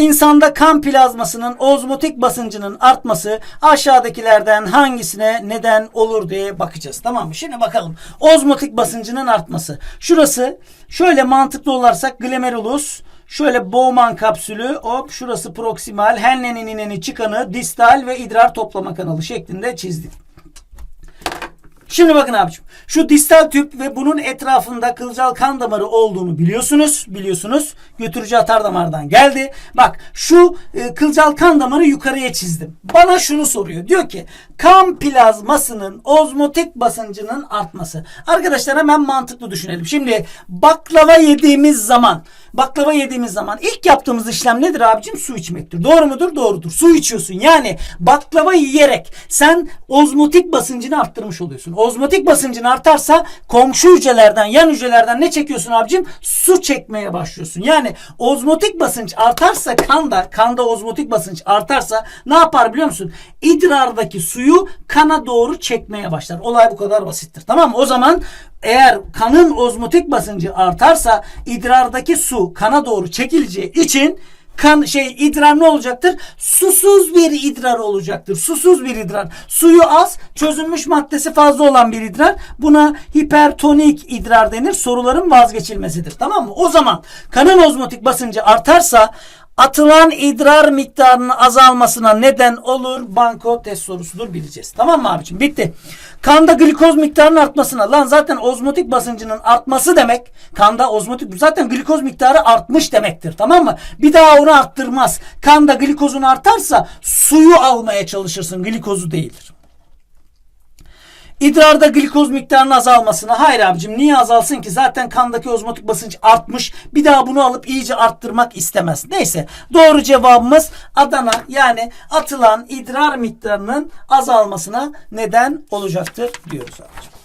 İnsanda kan plazmasının ozmotik basıncının artması aşağıdakilerden hangisine neden olur diye bakacağız. Tamam mı? Şimdi bakalım. Ozmotik basıncının artması. Şurası şöyle mantıklı olarsak glomerulus Şöyle Bowman kapsülü hop şurası proksimal henlenin ineni çıkanı distal ve idrar toplama kanalı şeklinde çizdik. Şimdi bakın abicim. Şu distal tüp ve bunun etrafında kılcal kan damarı olduğunu biliyorsunuz. Biliyorsunuz. Götürücü atar damardan geldi. Bak şu e, kılcal kan damarı yukarıya çizdim. Bana şunu soruyor. Diyor ki kan plazmasının ozmotik basıncının artması. Arkadaşlar hemen mantıklı düşünelim. Şimdi baklava yediğimiz zaman baklava yediğimiz zaman ilk yaptığımız işlem nedir abicim? Su içmektir. Doğru mudur? Doğrudur. Su içiyorsun. Yani baklava yiyerek sen ozmotik basıncını arttırmış oluyorsun. Ozmotik basıncın artarsa komşu hücrelerden, yan hücrelerden ne çekiyorsun abicim? Su çekmeye başlıyorsun. Yani ozmotik basınç artarsa kanda, kanda ozmotik basınç artarsa ne yapar biliyor musun? İdrardaki suyu kana doğru çekmeye başlar. Olay bu kadar basittir. Tamam mı? O zaman eğer kanın ozmotik basıncı artarsa idrardaki su kana doğru çekileceği için kan şey idrar ne olacaktır? Susuz bir idrar olacaktır. Susuz bir idrar. Suyu az, çözülmüş maddesi fazla olan bir idrar. Buna hipertonik idrar denir. Soruların vazgeçilmesidir. Tamam mı? O zaman kanın ozmotik basıncı artarsa atılan idrar miktarının azalmasına neden olur. Banko test sorusudur bileceğiz. Tamam mı abicim? Bitti. Kanda glikoz miktarının artmasına lan zaten ozmotik basıncının artması demek kanda ozmotik zaten glikoz miktarı artmış demektir. Tamam mı? Bir daha onu arttırmaz. Kanda glikozun artarsa suyu almaya çalışırsın. Glikozu değildir. İdrarda glikoz miktarının azalmasına hayır abicim niye azalsın ki zaten kandaki ozmotik basınç artmış bir daha bunu alıp iyice arttırmak istemez. Neyse doğru cevabımız Adana yani atılan idrar miktarının azalmasına neden olacaktır diyoruz abicim.